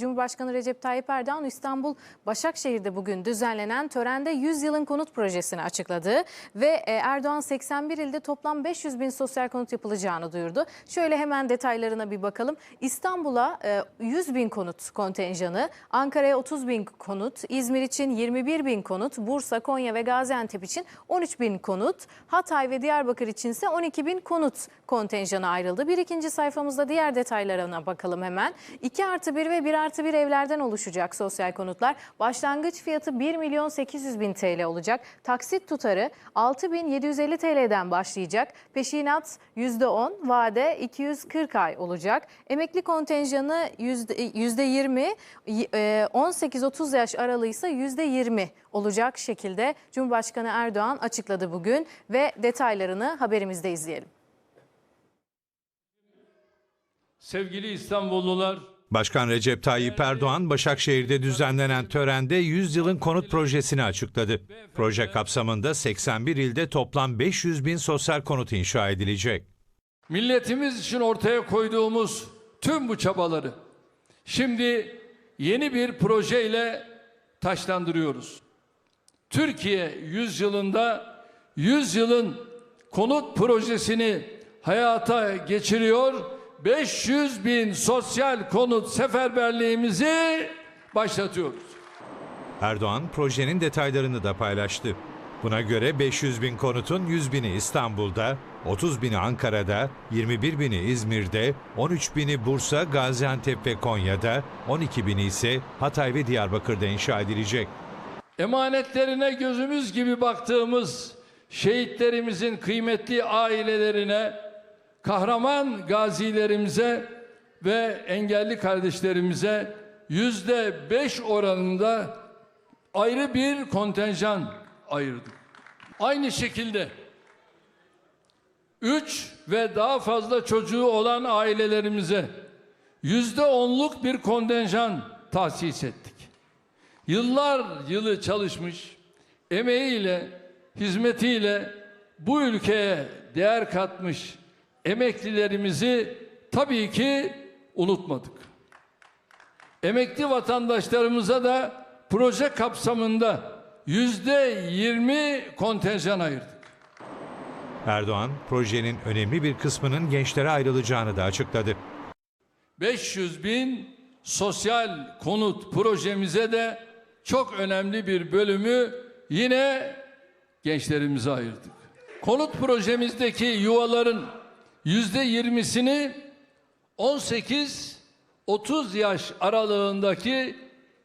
Cumhurbaşkanı Recep Tayyip Erdoğan İstanbul Başakşehir'de bugün düzenlenen törende 100 yılın konut projesini açıkladı ve e, Erdoğan 81 ilde toplam 500 bin sosyal konut yapılacağını duyurdu. Şöyle hemen detaylarına bir bakalım. İstanbul'a e, 100 bin konut kontenjanı, Ankara'ya 30 bin konut, İzmir için 21 bin konut, Bursa, Konya ve Gaziantep için 13 bin konut, Hatay ve Diyarbakır için ise 12 bin konut kontenjanı ayrıldı. Bir ikinci sayfamızda diğer detaylarına bakalım hemen. 2 artı 1 ve 1 artı 1 evlerden oluşacak sosyal konutlar. Başlangıç fiyatı 1 milyon 800 bin TL olacak. Taksit tutarı 6 bin 750 TL'den başlayacak. Peşinat %10, vade 240 ay olacak. Emekli kontenjanı %20, 18-30 yaş aralığı ise %20 olacak şekilde Cumhurbaşkanı Erdoğan açıkladı bugün ve detaylarını haberimizde izleyelim. Sevgili İstanbullular, Başkan Recep Tayyip Erdoğan, Başakşehir'de düzenlenen törende 100 yılın konut projesini açıkladı. Proje kapsamında 81 ilde toplam 500 bin sosyal konut inşa edilecek. milletimiz için ortaya koyduğumuz tüm bu çabaları şimdi yeni bir projeyle taşlandırıyoruz. Türkiye 100 yılında 100 yılın konut projesini hayata geçiriyor. 500 bin sosyal konut seferberliğimizi başlatıyoruz. Erdoğan projenin detaylarını da paylaştı. Buna göre 500 bin konutun 100 bini İstanbul'da, 30 bini Ankara'da, 21 bini İzmir'de, 13 bini Bursa, Gaziantep ve Konya'da, 12 bini ise Hatay ve Diyarbakır'da inşa edilecek. Emanetlerine gözümüz gibi baktığımız şehitlerimizin kıymetli ailelerine, kahraman gazilerimize ve engelli kardeşlerimize yüzde beş oranında ayrı bir kontenjan ayırdık. Aynı şekilde üç ve daha fazla çocuğu olan ailelerimize yüzde onluk bir kontenjan tahsis ettik yıllar yılı çalışmış, emeğiyle, hizmetiyle bu ülkeye değer katmış emeklilerimizi tabii ki unutmadık. Emekli vatandaşlarımıza da proje kapsamında yüzde yirmi kontenjan ayırdık. Erdoğan, projenin önemli bir kısmının gençlere ayrılacağını da açıkladı. 500 bin sosyal konut projemize de çok önemli bir bölümü yine gençlerimize ayırdık. Konut projemizdeki yuvaların yüzde yirmisini 18-30 yaş aralığındaki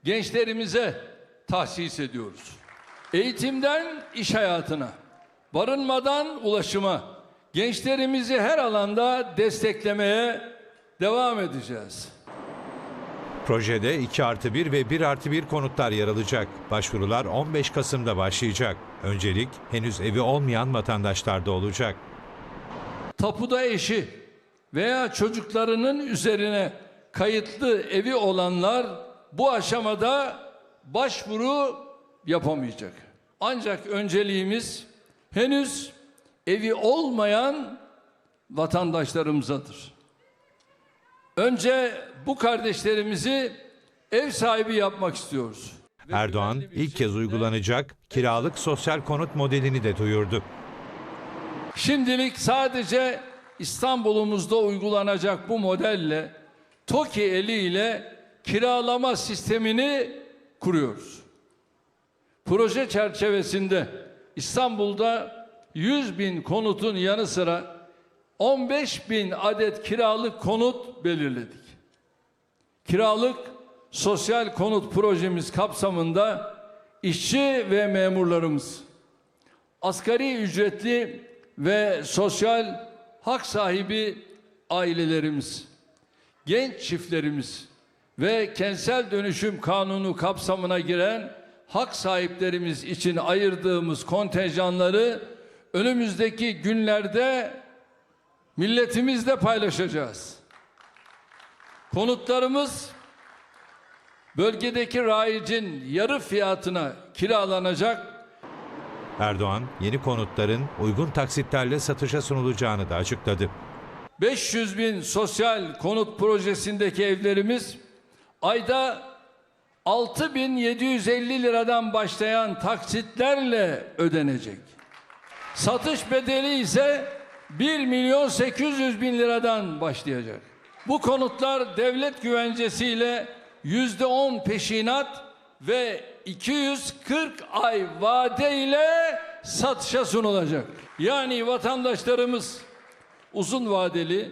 gençlerimize tahsis ediyoruz. Eğitimden iş hayatına, barınmadan ulaşıma, gençlerimizi her alanda desteklemeye devam edeceğiz. Projede 2 artı 1 ve 1 artı 1 konutlar yer alacak. Başvurular 15 Kasım'da başlayacak. Öncelik henüz evi olmayan vatandaşlarda olacak. Tapuda eşi veya çocuklarının üzerine kayıtlı evi olanlar bu aşamada başvuru yapamayacak. Ancak önceliğimiz henüz evi olmayan vatandaşlarımızadır. Önce bu kardeşlerimizi ev sahibi yapmak istiyoruz. Erdoğan ilk kez uygulanacak kiralık sosyal konut modelini de duyurdu. Şimdilik sadece İstanbul'umuzda uygulanacak bu modelle TOKİ eliyle kiralama sistemini kuruyoruz. Proje çerçevesinde İstanbul'da 100 bin konutun yanı sıra 15 bin adet kiralık konut belirledik. Kiralık sosyal konut projemiz kapsamında işçi ve memurlarımız, asgari ücretli ve sosyal hak sahibi ailelerimiz, genç çiftlerimiz ve kentsel dönüşüm kanunu kapsamına giren hak sahiplerimiz için ayırdığımız kontenjanları önümüzdeki günlerde milletimizle paylaşacağız. Konutlarımız bölgedeki rayicin yarı fiyatına kiralanacak Erdoğan yeni konutların uygun taksitlerle satışa sunulacağını da açıkladı. 500 bin sosyal konut projesindeki evlerimiz ayda 6750 liradan başlayan taksitlerle ödenecek. Satış bedeli ise 1 milyon 800 bin liradan başlayacak. Bu konutlar devlet güvencesiyle yüzde 10 peşinat ve 240 ay vade ile satışa sunulacak. Yani vatandaşlarımız uzun vadeli,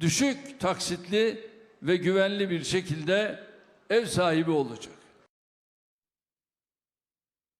düşük taksitli ve güvenli bir şekilde ev sahibi olacak.